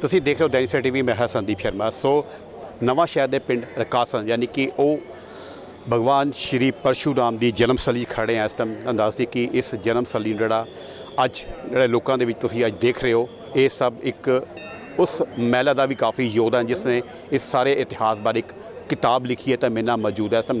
ਤੁਸੀਂ ਦੇਖ ਰਹੇ ਹੋ ਦੈਨਿਕ ਟੀਵੀ, ਮੈਂ ਹਾਂ ਸੰਦੀਪ ਸ਼ਰਮਾ। ਸੋ ਨਵਾਂ ਸ਼ਹਿਰ ਦੇ ਪਿੰਡ ਰਕਾਸਨ ਯਾਨੀ ਕਿ ਉਹ ਭਗਵਾਨ ਸ਼੍ਰੀ ਪਰਸ਼ੂਰਾਮ ਦੀ ਜਨਮ ਸਲੀ ਖੜੇ ਆ। ਇਸ ਟਾਈਮ ਅੰਦਾਜ਼ੀ ਕਿ ਇਸ ਜਨਮ ਸਲੀ ਨੂੰ ਜਿਹੜਾ ਅੱਜ ਜਿਹੜੇ ਲੋਕਾਂ ਦੇ ਵਿੱਚ ਤੁਸੀਂ ਅੱਜ ਦੇਖ ਰਹੇ ਹੋ, ਇਹ ਸਭ ਇੱਕ ਉਸ ਮਹਿਲਾ ਦਾ ਵੀ ਕਾਫੀ ਯੋਗਦਾਨ, ਜਿਸ ਨੇ ਇਸ ਸਾਰੇ ਇਤਿਹਾਸ ਬਾਰੇ ਇੱਕ ਕਿਤਾਬ ਲਿਖੀ ਹੈ ਤਾਂ ਮੇਰੇ ਨਾਲ ਮੌਜੂਦ ਹੈ। ਇਸ ਟਾਈਮ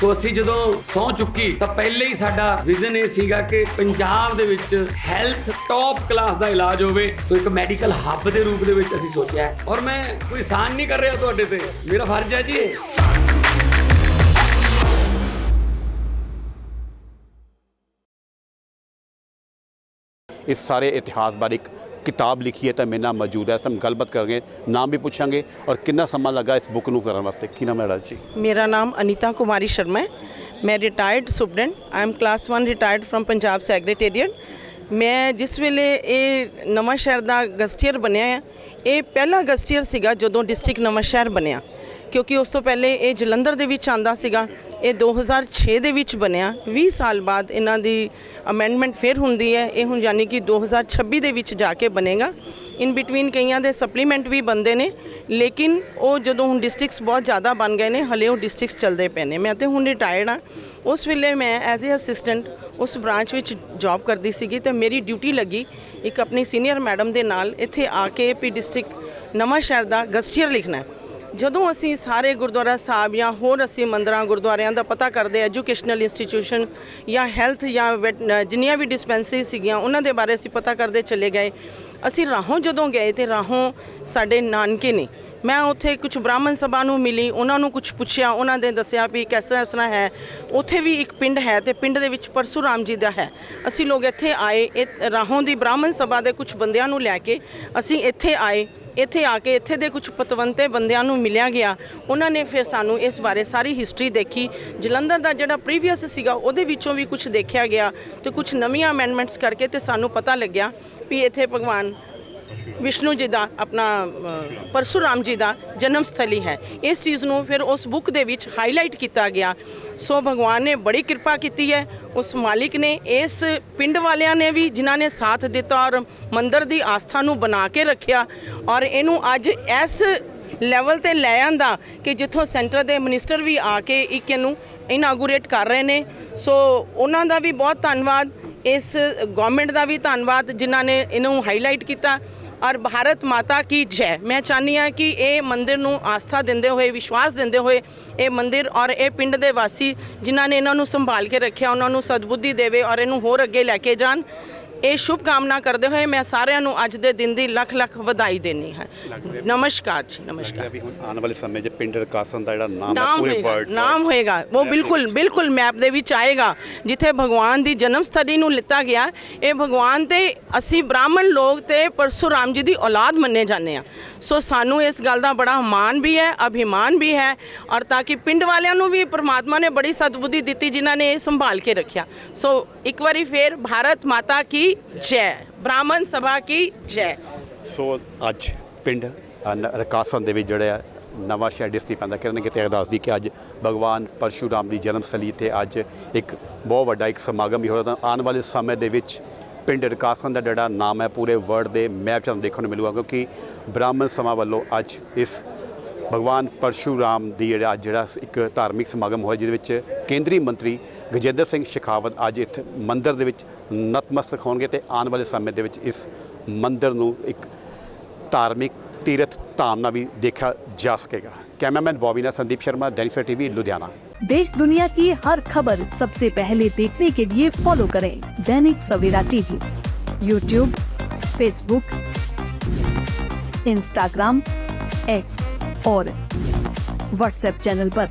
ਸੋ ਅਸੀਂ ਜਦੋਂ ਸੌ ਚੁੱਕੀ ਤਾਂ ਪਹਿਲੇ ਹੀ ਸਾਡਾ ਵਿਜ਼ਨ ਇਹ ਸੀਗਾ ਕਿ ਪੰਜਾਬ ਦੇ ਵਿੱਚ ਹੈਲਥ ਟੌਪ ਕਲਾਸ ਦਾ ਇਲਾਜ ਹੋਵੇ। ਸੋ ਇੱਕ ਮੈਡੀਕਲ ਹੱਬ ਦੇ ਰੂਪ ਦੇ ਵਿੱਚ ਅਸੀਂ ਸੋਚਿਆ ਔਰ ਮੈਂ ਕੋਈ ਸਾਨ ਨਹੀਂ ਕਰ ਰਿਹਾ ਤੁਹਾਡੇ ਤੇ। ਮੇਰਾ ਫਰਜ਼ ਹੈ ਜੀ ਇਸ ਸਾਰੇ ਇਤਿਹਾਸ ਬਾਰੇ ਇੱਕ ਕਿਤਾਬ ਲਿਖੀ ਹੈ ਤਾਂ ਮੇਰੇ ਨਾਲ ਮੌਜੂਦ ਹੈ। ਇਸ ਟਾਈਮ ਗੱਲਬਾਤ ਕਰਾਂਗੇ, ਨਾਮ ਵੀ ਪੁੱਛਾਂਗੇ ਔਰ ਕਿੰਨਾ ਸਮਾਂ ਲੱਗਾ ਇਸ ਬੁੱਕ ਨੂੰ ਕਰਨ ਵਾਸਤੇ। ਕੀ ਨਾਮ ਹੈ ਜੀ? ਮੇਰਾ ਨਾਮ ਅਨੀਤਾ ਕੁਮਾਰੀ ਸ਼ਰਮਾ ਹੈ। ਮੈਂ retired student I am class 1 retired from Punjab secretariat ਮੈਂ ਜਿਸ ਵੇਲੇ ਇਹ ਨਵਾਂ ਸ਼ਹਿਰ ਦਾ ਗਸਟੀਅਰ ਬਣਿਆ ਹੈ ਇਹ ਪਹਿਲਾ ਗਸਟੀਅਰ ਸੀਗਾ ਜਦੋਂ ਡਿਸਟ੍ਰਿਕਟ ਨਵਾਂ ਸ਼ਹਿਰ ਬਣਿਆ। ਕਿਉਂਕਿ ਉਸ ਤੋਂ ਪਹਿਲੇ ਇਹ ਜਲੰਧਰ ਦੇ ਵਿੱਚ ਆਂਦਾ ਸੀਗਾ। ਇਹ 2006 ਦੇ ਵਿੱਚ ਬਣਿਆ। 20 ਸਾਲ ਬਾਅਦ ਇਹਨਾਂ ਦੀ ਅਮੈਂਡਮੈਂਟ ਫਿਰ ਹੁੰਦੀ ਹੈ। ਇਹ ਹੁਣ ਯਾਨੀ ਕਿ 2026 ਦੇ ਵਿੱਚ ਜਾ ਕੇ ਬਣੇਗਾ। ਇਨ ਬਿਟਵੀਨ ਕਈਆਂ ਦੇ ਸਪਲੀਮੈਂਟ ਵੀ ਬੰਦੇ ਨੇ, ਲੇਕਿਨ ਉਹ ਜਦੋਂ ਹੁਣ ਡਿਸਟ੍ਰਿਕਟਸ ਬਹੁਤ ਜ਼ਿਆਦਾ ਬਣ ਗਏ ਨੇ, ਹਲੇ ਉਹ ਡਿਸਟ੍ਰਿਕਟਸ ਚੱਲਦੇ ਪਏ ਨੇ। ਮੈਂ ਤੇ ਹੁਣ ਰਿਟਾਇਰਡ ਆ ਉਸ ਵੇਲੇ ਮੈਂ ਐਜ਼ ਅ ਅਸਿਸਟੈਂਟ ਉਸ ਬ੍ਰਾਂਚ ਵਿੱਚ ਜੌਬ ਕਰਦੀ ਸੀਗੀ ਤੇ ਮੇਰੀ ਡਿਊਟੀ ਲੱਗੀ ਇੱਕ ਆਪਣੀ ਸੀਨੀਅਰ ਮੈਡਮ ਦੇ ਨਾਲ ਇੱਥੇ ਆ ਕੇ ਪੀ ਡਿਸਟ੍ਰਿਕਟ ਨਵਾਂ ਸ਼ਹਿਰ ਦਾ ਗਸਟੀਅਰ ਲਿਖਣਾ ਜਦੋਂ ਅਸੀਂ ਸਾਰੇ ਗੁਰਦੁਆਰਾ ਸਾਹਿਬ ਜਾਂ ਹੋਰ ਅਸੀਂ ਮੰਦਰਾਂ, ਗੁਰਦੁਆਰਿਆਂ ਦਾ ਪਤਾ ਕਰਦੇ ਐਜੂਕੇਸ਼ਨਲ ਇੰਸਟੀਟਿਊਸ਼ਨ ਜਾਂ ਹੈਲਥ ਜਾਂ ਵੈਟ- ਜਿੰਨੀਆਂ ਵੀ ਡਿਸਪੈਂਸਰੀ ਸੀਗੀਆਂ, ਉਹਨਾਂ ਦੇ ਬਾਰੇ ਅਸੀਂ ਪਤਾ ਕਰਦੇ ਚਲੇ ਗਏ। ਅਸੀਂ ਰਾਹੋਂ ਜਦੋਂ ਗਏ ਤੇ ਰਾਹੋਂ ਸਾਡੇ ਨਾਨਕੇ ਨੇ, ਮੈਂ ਉੱਥੇ ਕੁਝ ਬ੍ਰਾਹਮਣ ਸਭਾ ਨੂੰ ਮਿਲੀ, ਉਹਨਾਂ ਨੂੰ ਕੁਝ ਪੁੱਛਿਆ, ਉਹਨਾਂ ਨੇ ਦੱਸਿਆ ਵੀ ਕਿਸ ਤਰ੍ਹਾਂ, ਇਸ ਤਰ੍ਹਾਂ ਹੈ। ਉੱਥੇ ਵੀ ਇੱਕ ਪਿੰਡ ਹੈ ਤੇ ਪਿੰਡ ਦੇ ਵਿੱਚ ਪਰਸ਼ੂਰਾਮ ਜੀ ਦਾ ਹੈ। ਅਸੀਂ ਲੋਕ ਇੱਥੇ ਆਏ, ਇਹ ਰਾਹੋਂ ਦੀ ਬ੍ਰਾਹਮਣ ਸਭਾ ਦੇ ਕੁਝ ਬੰਦਿਆਂ ਨੂੰ ਲੈ ਕੇ ਅਸੀਂ ਇੱਥੇ ਆਏ। ਇੱਥੇ ਆ ਕੇ ਇੱਥੇ ਦੇ ਕੁਝ ਪਤਵੰਤੇ ਬੰਦਿਆਂ ਨੂੰ ਮਿਲਿਆ ਗਿਆ। ਉਹਨਾਂ ਨੇ ਫਿਰ ਸਾਨੂੰ ਇਸ ਬਾਰੇ ਸਾਰੀ ਹਿਸਟਰੀ ਦੇਖੀ। ਜਲੰਧਰ ਦਾ ਜਿਹੜਾ ਪ੍ਰੀਵੀਅਸ ਸੀਗਾ, ਉਹਦੇ ਵਿੱਚੋਂ ਵੀ ਕੁਝ ਦੇਖਿਆ ਗਿਆ ਤੇ ਕੁਝ ਨਵੀਆਂ ਅਮੈਂਡਮੈਂਟਸ ਕਰਕੇ ਤੇ ਸਾਨੂੰ ਪਤਾ ਲੱਗਿਆ ਵੀ ਇੱਥੇ ਭਗਵਾਨ ਵਿਸ਼ਨੂੰ ਜੀ ਦਾ, ਆਪਣਾ ਪਰਸੂਰਾਮ ਜੀ ਦਾ ਜਨਮ ਸਥਲੀ ਹੈ। ਇਸ ਚੀਜ਼ ਨੂੰ ਫਿਰ ਉਸ ਬੁੱਕ ਦੇ ਵਿੱਚ ਹਾਈਲਾਈਟ ਕੀਤਾ ਗਿਆ। ਸੋ ਭਗਵਾਨ ਨੇ ਬੜੀ ਕਿਰਪਾ ਕੀਤੀ ਹੈ। ਉਸ ਮਾਲਿਕ ਨੇ, ਇਸ ਪਿੰਡ ਵਾਲਿਆਂ ਨੇ ਵੀ ਜਿਨ੍ਹਾਂ ਨੇ ਸਾਥ ਦਿੱਤਾ ਔਰ ਮੰਦਰ ਦੀ ਆਸਥਾ ਨੂੰ ਬਣਾ ਕੇ ਰੱਖਿਆ ਔਰ ਇਹਨੂੰ ਅੱਜ ਇਸ ਲੈਵਲ ਤੇ ਲੈ ਆਂਦਾ ਕਿ ਜਿੱਥੋਂ ਸੈਂਟਰ ਦੇ ਮਿਨਿਸਟਰ ਵੀ ਆ ਕੇ ਇੱਕ ਇਹਨੂੰ ਇਨਾਗੂਰੇਟ ਕਰ ਰਹੇ ਨੇ। ਸੋ ਉਹਨਾਂ ਦਾ ਵੀ ਬਹੁਤ ਧੰਨਵਾਦ। ਇਸ ਗਵਰਨਮੈਂਟ ਦਾ ਵੀ ਧੰਨਵਾਦ ਜਿਨ੍ਹਾਂ ਨੇ ਇਹਨੂੰ ਹਾਈਲਾਈਟ ਕੀਤਾ। ਔਰ ਭਾਰਤ ਮਾਤਾ ਕੀ ਜੈ। ਮੈਂ ਚਾਹੁੰਦੀ ਹਾਂ ਕਿ ਇਹ ਮੰਦਿਰ ਨੂੰ ਆਸਥਾ ਦਿੰਦੇ ਹੋਏ, ਵਿਸ਼ਵਾਸ ਦਿੰਦੇ ਹੋਏ ਇਹ ਮੰਦਿਰ ਔਰ ਇਹ ਪਿੰਡ ਦੇ ਵਾਸੀ ਜਿਨ੍ਹਾਂ ਨੇ ਇਹਨਾਂ ਨੂੰ ਸੰਭਾਲ ਕੇ ਰੱਖਿਆ, ਉਹਨਾਂ ਨੂੰ ਸਦਬੁੱਧੀ ਦੇਵੇ ਔਰ ਇਹਨੂੰ ਹੋਰ ਅੱਗੇ ਲੈ ਕੇ ਜਾਣ। ਇਹ ਸ਼ੁਭ ਕਾਮਨਾ ਕਰਦੇ ਹੋਏ ਮੈਂ ਸਾਰਿਆਂ ਨੂੰ ਅੱਜ ਦੇ ਦਿਨ ਦੀ ਲੱਖ ਲੱਖ ਵਧਾਈ ਦੇਣੀ ਹੈ। ਨਮਸਕਾਰ ਜੀ ਨਮਸਕਾਰ। ਵੀ ਹੁਣ ਆਉਣ ਵਾਲੇ ਸਮੇਂ 'ਚ ਪਿੰਡ ਰਕਾਸਨ ਦਾ ਜਿਹੜਾ ਨਾਮ ਹੈ ਪੂਰੇ ਵਰਲਡ ਨਾਮ ਹੋਏਗਾ। ਉਹ ਬਿਲਕੁਲ ਬਿਲਕੁਲ ਮੈਪ ਦੇ ਵਿੱਚ ਆਏਗਾ ਜਿੱਥੇ ਭਗਵਾਨ ਦੀ ਜਨਮ ਸਥਲੀ ਨੂੰ ਲਿੱਤਾ ਗਿਆ। ਇਹ ਭਗਵਾਨ ਤੇ ਅਸੀਂ ਬ੍ਰਾਹਮਣ ਲੋਕ ਤੇ ਪਰਸ਼ੁਰਾਮ ਜੀ ਦੀ ਔਲਾਦ ਮੰਨੇ ਜਾਂਦੇ ਆ ਸੋ ਸਾਨੂੰ ਇਸ ਗੱਲ ਦਾ ਬੜਾ ਮਾਣ ਵੀ ਹੈ ਅਭਿਮਾਨ ਵੀ ਹੈ ਔਰ ਤਾਂ ਕਿ ਪਿੰਡ ਵਾਲਿਆਂ ਨੂੰ ਵੀ ਪ੍ਰਮਾਤਮਾ ਨੇ ਬੜੀ ਸਤਬੁੱਧੀ ਦਿੱਤੀ ਜਿਨ੍ਹਾਂ ਨੇ ਇਹ ਸੰਭਾਲ ਕੇ ਰੱਖਿਆ। ਸੋ ਇੱਕ ਵਾਰੀ ਫੇਰ ਭਾਰਤ ਮਾਤਾ ਕੀ ਜੈ ਬ੍ਰਾਹਮਣ ਸਭਾ ਕੀ ਜੈ ਸੋ ਅੱਜ ਪਿੰਡ ਅ, ਨ- ਰਕਾਸਨ ਦੇ ਵਿੱਚ ਜਿਹੜਾ ਨਵਾਂ ਸ਼ਹਿਰ ਡਿਸਟ੍ਰਿਕਟ ਪੈਂਦਾ ਕਿਤੇ ਨਾ ਕਿਤੇ ਦੱਸਦੀ ਕਿ ਅੱਜ ਭਗਵਾਨ ਪਰਸ਼ੂਰਾਮ ਦੀ ਜਨਮ ਸਲੀ ਤੇ ਅੱਜ ਇੱਕ ਬਹੁਤ ਵੱਡਾ ਇੱਕ ਸਮਾਗਮ ਵੀ ਹੋਇਆ ਤਾਂ ਆਉਣ ਵਾਲੇ ਸਮੇਂ ਦੇ ਵਿੱਚ ਪਿੰਡ ਰਕਾਸਨ ਦਾ ਜਿਹੜਾ ਨਾਮ ਹੈ ਪੂਰੇ ਵਰਲਡ ਦੇ ਮੈਪ 'ਚ ਤੁਹਾਨੂੰ ਦੇਖਣ ਨੂੰ ਮਿਲੂਗਾ ਕਿਉਂਕਿ ਬ੍ਰਾਹਮਣ ਸਮਾਂ ਵੱਲੋਂ ਅੱਜ ਇਸ ਭਗਵਾਨ ਪਰਸ਼ੂਰਾਮ ਦੀ ਜਿਹੜਾ ਅੱਜ ਜਿਹੜਾ ਇੱਕ ਧਾਰਮਿਕ ਸਮਾਗਮ ਹੋਇਆ ਜਿਹਦੇ ਵਿੱਚ ਕੇਂਦਰੀ ਮੰਤਰੀ ਗਜੇਂਦਰ ਸਿੰਘ ਸ਼ੇਖਾਵਤ ਅੱਜ ਇੱਥੇ ਮੰਦਿਰ ਦੇ ਵਿੱਚ ਨਤਮਸਤਕ ਹੋਣਗੇ ਤੇ ਆਉਣ ਵਾਲੇ ਸਮੇਂ ਦੇ ਵਿੱਚ ਇਸ ਮੰਦਿਰ ਨੂੰ ਇੱਕ ਧਾਰਮਿਕ ਤੀਰਥ ਧਾਮ ਨਾਲ ਵੀ ਦੇਖਿਆ ਜਾ ਸਕੇਗਾ कैमरामैन बॉबी ना संदीप शर्मा डेनिफर टीवी लुधियाना देश दुनिया की हर खबर सबसे पहले देखने के लिए फॉलो करें Dainik Savera TV YouTube Facebook Instagram X और व्हाट्सएप चैनल पर।